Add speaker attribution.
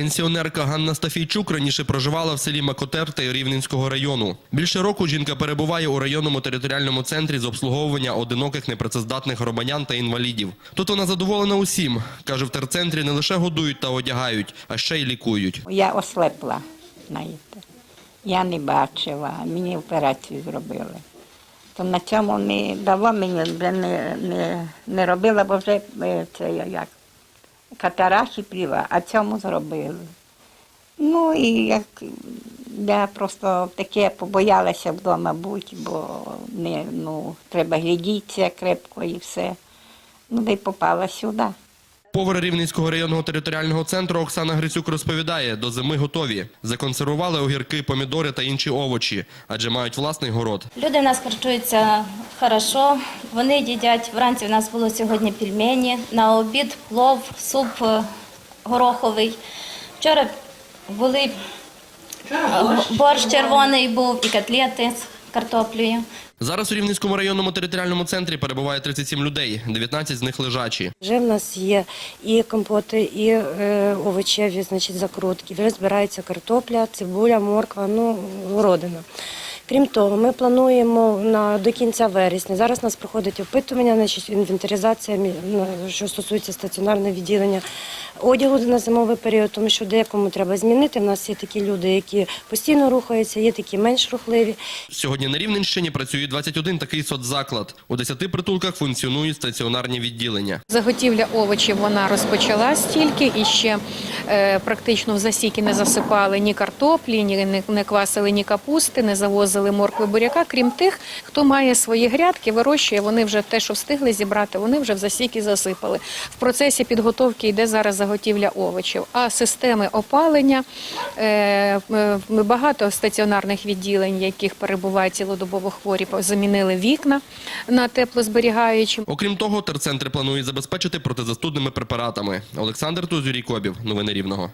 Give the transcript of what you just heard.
Speaker 1: Пенсіонерка Ганна Стафійчук раніше проживала в селі Макотерте Рівненського району. Більше року жінка перебуває у районному територіальному центрі з обслуговування одиноких непрацездатних громадян та інвалідів. Тут вона задоволена усім. Каже, в терцентрі не лише годують та одягають, а ще й лікують.
Speaker 2: Я ослепла, знаєте. Я не бачила, мені операцію зробили. То на цьому не дало мені, не, не, не робила, бо вже е, це як катарахи пліва, а цьому зробили. Ну і як я просто таке побоялася вдома бути, бо не, ну, треба глядітися крепко і все. Ну, де й попала сюди.
Speaker 1: Повар Рівненського районного територіального центру Оксана Грицюк розповідає, до зими готові. Законсервували огірки, помідори та інші овочі, адже мають власний город.
Speaker 3: Люди в нас харчуються хорошо. Вони їдять. Вранці в нас було сьогодні пельмені, на обід плов, суп е, гороховий. Вчора були е, борщ червоний був і котлети з картоплею.
Speaker 1: Зараз у Рівненському районному територіальному центрі перебуває 37 людей, 19 з них лежачі.
Speaker 4: Вже в нас є і компоти, і е, овочеві, значить, закрутки. Вже збирається картопля, цибуля, морква, ну, родина. Крім того, ми плануємо на до кінця вересня. Зараз у нас проходить опитування, значить, інвентаризація, що стосується стаціонарного відділення одягу на зимовий період, тому що декому треба змінити. У нас є такі люди, які постійно рухаються, є такі менш рухливі.
Speaker 1: Сьогодні на Рівненщині працює 21 такий соцзаклад. У 10 притулках функціонують стаціонарні відділення.
Speaker 5: Заготівля овочів вона розпочалась тільки і ще е, практично в засіки не засипали ні картоплі, ні не, не квасили ні капусти, не завозили моркви буряка. Крім тих, хто має свої грядки, вирощує, вони вже те, що встигли зібрати, вони вже в засіки засипали. В процесі підготовки йде зараз заготівля овочів. А системи опалення е, е, багато стаціонарних відділень, яких перебувають цілодобово хворі, замінили вікна на теплозберігаючі.
Speaker 1: Окрім того, терцентри планують забезпечити протизастудними препаратами. Олександр Тузюрій Кобів. Новини Рівного.